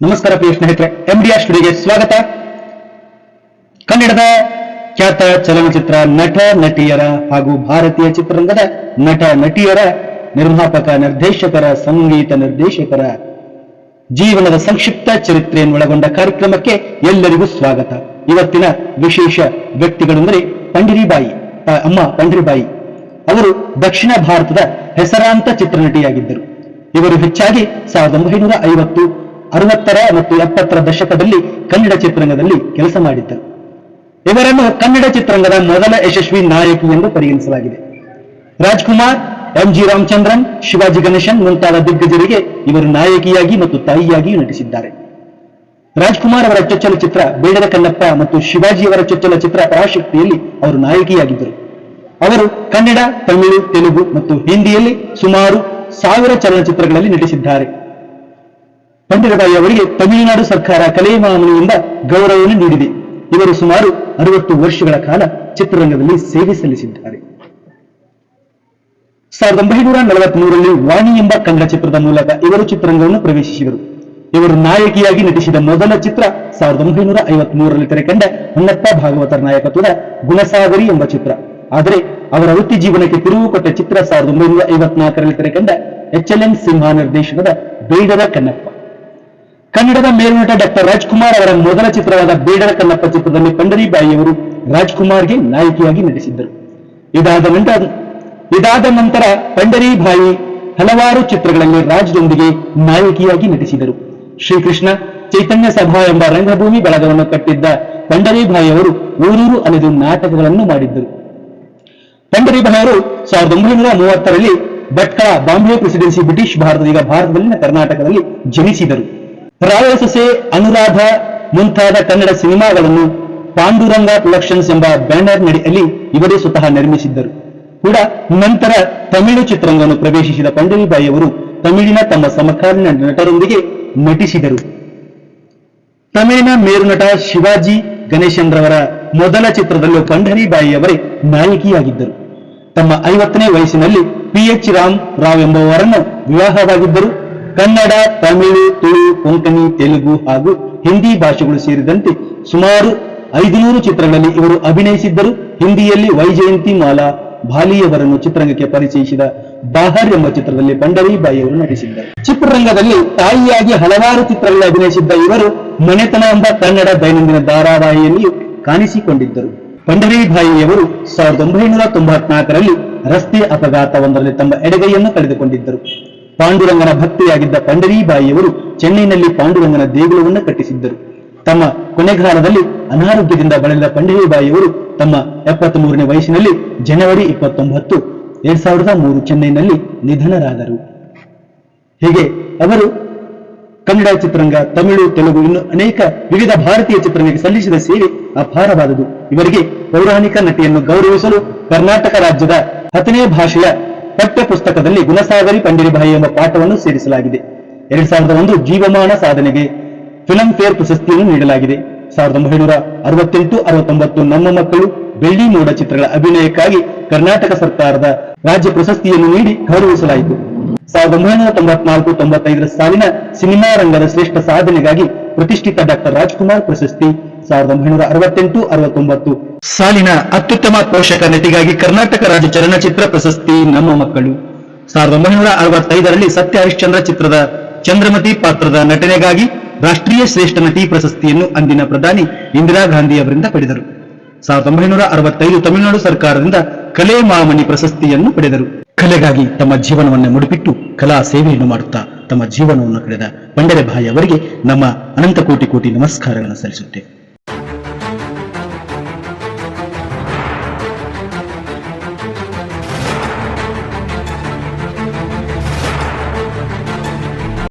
ನಮಸ್ಕಾರ ಪ್ರಿಯ ಸ್ನೇಹಿತರೆ ಎಂಡಿಆರ್ ಸ್ಟುಡಿಯೋಗೆ ಸ್ವಾಗತ. ಕನ್ನಡದ ಖ್ಯಾತ ಚಲನಚಿತ್ರ ನಟ, ನಟಿಯರ ಹಾಗೂ ಭಾರತೀಯ ಚಿತ್ರರಂಗದ ನಟ, ನಟಿಯರ ನಿರ್ಮಾಪಕ, ನಿರ್ದೇಶಕರ, ಸಂಗೀತ ನಿರ್ದೇಶಕರ ಜೀವನದ ಸಂಕ್ಷಿಪ್ತ ಚರಿತ್ರೆಯನ್ನು ಒಳಗೊಂಡ ಕಾರ್ಯಕ್ರಮಕ್ಕೆ ಎಲ್ಲರಿಗೂ ಸ್ವಾಗತ. ಇವತ್ತಿನ ವಿಶೇಷ ವ್ಯಕ್ತಿಗಳೆಂದರೆ ಪಂಡಿರಿಬಾಯಿ ಅಮ್ಮ ಪಂಡಿರಿಬಾಯಿ. ಅವರು ದಕ್ಷಿಣ ಭಾರತದ ಹೆಸರಾಂತ ಚಿತ್ರನಟಿಯಾಗಿದ್ದರು. ಇವರು ಹೆಚ್ಚಾಗಿ ಸಾವಿರದ ಒಂಬೈನೂರ ಐವತ್ತು ಅರವತ್ತರ ಮತ್ತು ಎಪ್ಪತ್ತರ ದಶಕದಲ್ಲಿ ಕನ್ನಡ ಚಿತ್ರರಂಗದಲ್ಲಿ ಕೆಲಸ ಮಾಡಿದ್ದರು. ಇವರನ್ನು ಕನ್ನಡ ಚಿತ್ರರಂಗದ ಮೊದಲ ಯಶಸ್ವಿ ನಾಯಕಿ ಎಂದು ಪರಿಗಣಿಸಲಾಗಿದೆ. ರಾಜ್ಕುಮಾರ್ ಎಂ ಜಿ ರಾಮಚಂದ್ರನ್, ಶಿವಾಜಿ ಗಣೇಶನ್ ಮುಂತಾದ ದಿಗ್ಗಜರಿಗೆ ಇವರು ನಾಯಕಿಯಾಗಿ ಮತ್ತು ತಾಯಿಯಾಗಿ ನಟಿಸಿದ್ದಾರೆ. ರಾಜ್ಕುಮಾರ್ ಅವರ ಚೊಚ್ಚಲ ಚಿತ್ರ ಬೇಡದ ಕನ್ನಪ್ಪ ಮತ್ತು ಶಿವಾಜಿಯವರ ಚೊಚ್ಚಲ ಚಿತ್ರ ಪರಾಶಕ್ತಿಯಲ್ಲಿ ಅವರು ನಾಯಕಿಯಾಗಿದ್ದರು. ಅವರು ಕನ್ನಡ, ತಮಿಳು, ತೆಲುಗು ಮತ್ತು ಹಿಂದಿಯಲ್ಲಿ ಸುಮಾರು ಸಾವಿರ ಚಲನಚಿತ್ರಗಳಲ್ಲಿ ನಟಿಸಿದ್ದಾರೆ. ಪಂಡಿರಬಾಯಿ ಅವರಿಗೆ ತಮಿಳುನಾಡು ಸರ್ಕಾರ ಕಲೆಮಾಮನಿಯಿಂದ ಗೌರವವನ್ನು ನೀಡಿದೆ. ಇವರು ಸುಮಾರು ಅರವತ್ತು ವರ್ಷಗಳ ಕಾಲ ಚಿತ್ರರಂಗದಲ್ಲಿ ಸೇವೆ ಸಲ್ಲಿಸಿದ್ದಾರೆ. ಸಾವಿರದ ಒಂಬೈನೂರ ನಲವತ್ಮೂರರಲ್ಲಿ ವಾಣಿ ಎಂಬ ಕನ್ನಡ ಚಿತ್ರದ ಮೂಲಕ ಇವರು ಚಿತ್ರರಂಗವನ್ನು ಪ್ರವೇಶಿಸಿದರು. ಇವರು ನಾಯಕಿಯಾಗಿ ನಟಿಸಿದ ಮೊದಲ ಚಿತ್ರ ಸಾವಿರದ ಒಂಬೈನೂರ ಐವತ್ಮೂರರಲ್ಲಿ ತೆರೆಕಂಡ ಹೊನ್ನಪ್ಪ ಭಾಗವತರ ನಾಯಕತ್ವದ ಗುಣಸಾಗರಿ ಎಂಬ ಚಿತ್ರ. ಆದರೆ ಅವರ ವೃತ್ತಿ ಜೀವನಕ್ಕೆ ತಿರುವು ಕೊಟ್ಟ ಚಿತ್ರ ಸಾವಿರದ ಒಂಬೈನೂರ ಐವತ್ನಾಲ್ಕರಲ್ಲಿ ತೆರೆಕಂಡ ಎಚ್ ಎಲ್ ಎನ್ ಸಿಂಹ ನಿರ್ದೇಶನದ ಬೇಡದ ಕನ್ನಪ್ಪ ಕನ್ನಡದ ಮೇಲ್ನಟ ಡಾಕ್ಟರ್ ರಾಜ್ಕುಮಾರ್ ಅವರ ಮೊದಲ ಚಿತ್ರವಾದ ಬೇಡರ ಕನ್ನಪ್ಪ ಚಿತ್ರದಲ್ಲಿ ಪಂಡರಿಬಾಯಿಯವರು ರಾಜ್ಕುಮಾರ್ಗೆ ನಾಯಕಿಯಾಗಿ ನಟಿಸಿದ್ದರು. ಇದಾದ ನಂತರ ಇದಾದ ನಂತರ ಪಂಡರಿಬಾಯಿ ಹಲವಾರು ಚಿತ್ರಗಳಲ್ಲಿ ರಾಜ್ದೊಂದಿಗೆ ನಾಯಕಿಯಾಗಿ ನಟಿಸಿದರು. ಶ್ರೀಕೃಷ್ಣ, ಚೈತನ್ಯ ಸಭಾ ಎಂಬ ರಂಗಭೂಮಿ ಬಳಗವನ್ನು ಕಟ್ಟಿದ್ದ ಪಂಡರಿಬಾಯಿ ಅವರು ಊರೂರು ಅಲೆದು ನಾಟಕಗಳನ್ನು ಮಾಡಿದ್ದರು. ಪಂಡರಿಬಾಯಿ ಅವರು ಸಾವಿರದ ಒಂಬೈನೂರ ಮೂವತ್ತರಲ್ಲಿ ಭಟ್ಕಳ ಬಾಂಬೆ ಪ್ರೆಸಿಡೆನ್ಸಿ ಬ್ರಿಟಿಷ್ ಭಾರತದ ಈಗ ಭಾರತದಲ್ಲಿನ ಕರ್ನಾಟಕದಲ್ಲಿ ಜನಿಸಿದರು. ರಾಯರ ಸೊಸೆ ಅನುರಾಧ ಮುಂತಾದ ಕನ್ನಡ ಸಿನಿಮಾಗಳನ್ನು ಪಾಂಡುರಂಗ ಪ್ರೊಡಕ್ಷನ್ಸ್ ಎಂಬ ಬ್ಯಾನರ್ ನಡಿಯಲ್ಲಿ ಇವರೇ ಸ್ವತಃ ನಿರ್ಮಿಸಿದ್ದರು. ಕೂಡ ನಂತರ ತಮಿಳು ಚಿತ್ರರಂಗವನ್ನು ಪ್ರವೇಶಿಸಿದ ಪಂಡರಿಬಾಯಿ ಅವರು ತಮಿಳಿನ ತಮ್ಮ ಸಮಕಾಲೀನ ನಟರೊಂದಿಗೆ ನಟಿಸಿದರು. ತಮಿಳಿನ ಮೇರುನಟ ಶಿವಾಜಿ ಗಣೇಶನ್ರವರ ಮೊದಲ ಚಿತ್ರದಲ್ಲೂ ಪಂಡರಿಬಾಯಿಯವರೇ ನಾಯಕಿಯಾಗಿದ್ದರು. ತಮ್ಮ ಐವತ್ತನೇ ವಯಸ್ಸಿನಲ್ಲಿ ಪಿ ಎಚ್ ರಾಮ್ ರಾವ್ ಎಂಬುವರನ್ನು ವಿವಾಹವಾಗಿದ್ದರು. ಕನ್ನಡ, ತಮಿಳು, ತುಳು, ಕೊಂಕಣಿ, ತೆಲುಗು ಹಾಗೂ ಹಿಂದಿ ಭಾಷೆಗಳು ಸೇರಿದಂತೆ ಸುಮಾರು ಐದುನೂರು ಚಿತ್ರಗಳಲ್ಲಿ ಇವರು ಅಭಿನಯಿಸಿದ್ದರು. ಹಿಂದಿಯಲ್ಲಿ ವೈಜಯಂತಿ ಮಾಲಾ ಭಾಲಿಯವರನ್ನು ಚಿತ್ರರಂಗಕ್ಕೆ ಪರಿಚಯಿಸಿದ ಬಾಹರ್ ಎಂಬ ಚಿತ್ರದಲ್ಲಿ ಪಂಡರಿಬಾಯಿಯವರು ನಟಿಸಿದ್ದರು. ಚಿತ್ರರಂಗದಲ್ಲಿ ತಾಯಿಯಾಗಿ ಹಲವಾರು ಚಿತ್ರಗಳಲ್ಲಿ ಅಭಿನಯಿಸಿದ್ದ ಇವರು ಮನೆತನ ಎಂಬ ಕನ್ನಡ ದೈನಂದಿನ ಧಾರಾವಾಹಿಯಲ್ಲಿಯೂ ಕಾಣಿಸಿಕೊಂಡಿದ್ದರು. ಪಂಡರಿಬಾಯಿಯವರು ಸಾವಿರದ ಒಂಬೈನೂರ ತೊಂಬತ್ನಾಲ್ಕರಲ್ಲಿ ರಸ್ತೆ ಅಪಘಾತವೊಂದರಲ್ಲಿ ತಮ್ಮ ಎಡಗೈಯನ್ನು ಕಳೆದುಕೊಂಡಿದ್ದರು. ಪಾಂಡುರಂಗನ ಭಕ್ತಿಯಾಗಿದ್ದ ಪಂಡರೀಬಾಯಿಯವರು ಚೆನ್ನೈನಲ್ಲಿ ಪಾಂಡುರಂಗನ ದೇಗುಲವನ್ನು ಕಟ್ಟಿಸಿದ್ದರು. ತಮ್ಮ ಕೊನೆಗಾಲದಲ್ಲಿ ಅನಾರೋಗ್ಯದಿಂದ ಬಳಲಿದ ಪಂಡರೀಬಾಯಿಯವರು ತಮ್ಮ ಎಪ್ಪತ್ತ್ ಮೂರನೇ ವಯಸ್ಸಿನಲ್ಲಿ ಜನವರಿ ಇಪ್ಪತ್ತೊಂಬತ್ತು, ಎರಡ್ ಸಾವಿರದ ಮೂರು ಚೆನ್ನೈನಲ್ಲಿ ನಿಧನರಾದರು. ಹೀಗೆ ಅವರು ಕನ್ನಡ ಚಿತ್ರರಂಗ, ತಮಿಳು, ತೆಲುಗು ಇನ್ನು ಅನೇಕ ವಿವಿಧ ಭಾರತೀಯ ಚಿತ್ರರಂಗಕ್ಕೆ ಸಲ್ಲಿಸಿದ ಸೇವೆ ಅಪಾರವಾದುದು. ಇವರಿಗೆ ಪೌರಾಣಿಕ ನಟಿಯನ್ನು ಗೌರವಿಸಲು ಕರ್ನಾಟಕ ರಾಜ್ಯದ ಹತ್ತನೇ ಭಾಷೆಯ ಪಠ್ಯ ಪುಸ್ತಕದಲ್ಲಿ ಗುಣಸಾಗರಿ ಪಂಡಿರಿಬಾಯಿ ಎಂಬ ಪಾಠವನ್ನು ಸೇರಿಸಲಾಗಿದೆ. ಎರಡ್ ಸಾವಿರದ ಒಂದು ಜೀವಮಾನ ಸಾಧನೆಗೆ ಫಿಲಂ ಫೇರ್ ಪ್ರಶಸ್ತಿಯನ್ನು ನೀಡಲಾಗಿದೆ. ಸಾವಿರದ ಒಂಬೈನೂರ ಅರವತ್ತೆಂಟು, ಅರವತ್ತೊಂಬತ್ತು ನಮ್ಮ ಮಕ್ಕಳು ಬೆಳ್ಳಿ ಮೋಡ ಚಿತ್ರಗಳ ಅಭಿನಯಕ್ಕಾಗಿ ಕರ್ನಾಟಕ ಸರ್ಕಾರದ ರಾಜ್ಯ ಪ್ರಶಸ್ತಿಯನ್ನು ನೀಡಿ ಗೌರವಿಸಲಾಯಿತು. ಸಾವಿರದ ಒಂಬೈನೂರ ತೊಂಬತ್ನಾಲ್ಕು, ತೊಂಬತ್ತೈದರ ಸಾಲಿನ ಸಿನಿಮಾ ರಂಗದ ಶ್ರೇಷ್ಠ ಸಾಧನೆಗಾಗಿ ಪ್ರತಿಷ್ಠಿತ ಡಾಕ್ಟರ್ ರಾಜ್ಕುಮಾರ್ ಪ್ರಶಸ್ತಿ. ಸಾವಿರದ ಒಂಬೈನೂರ ಅರವತ್ತೆಂಟು, ಅರವತ್ತೊಂಬತ್ತು. ಸಾಲಿನ ಅತ್ಯುತ್ತಮ ಪೋಷಕ ನಟಿಗಾಗಿ ಕರ್ನಾಟಕ ರಾಜ್ಯ ಚಲನಚಿತ್ರ ಪ್ರಶಸ್ತಿ ನಮ್ಮ ಮಕ್ಕಳು. ಸಾವಿರದ ಒಂಬೈನೂರ ಅರವತ್ತೈದರಲ್ಲಿ ಸತ್ಯ ಹರಿಶ್ಚಂದ್ರ ಚಿತ್ರದ ಚಂದ್ರಮತಿ ಪಾತ್ರದ ನಟನೆಗಾಗಿ ರಾಷ್ಟ್ರೀಯ ಶ್ರೇಷ್ಠ ನಟಿ ಪ್ರಶಸ್ತಿಯನ್ನು ಅಂದಿನ ಪ್ರಧಾನಿ ಇಂದಿರಾ ಗಾಂಧಿ ಅವರಿಂದ ಪಡೆದರು. ಸಾವಿರದ ಒಂಬೈನೂರ ಅರವತ್ತೈದು ತಮಿಳುನಾಡು ಸರ್ಕಾರದಿಂದ ಕಲೆ ಮಾಮನಿ ಪ್ರಶಸ್ತಿಯನ್ನು ಪಡೆದರು. ಕಲೆಗಾಗಿ ತಮ್ಮ ಜೀವನವನ್ನು ಮುಡಿಪಿಟ್ಟು ಕಲಾ ಸೇವೆಯನ್ನು ಮಾಡುತ್ತಾ ತಮ್ಮ ಜೀವನವನ್ನು ಕಳೆದ ಪಂಡರೆಬಾಯಿ ಅವರಿಗೆ ನಮ್ಮ ಅನಂತ ಕೋಟಿ ಕೋಟಿ ನಮಸ್ಕಾರಗಳನ್ನು ಸಲ್ಲಿಸುತ್ತೇವೆ.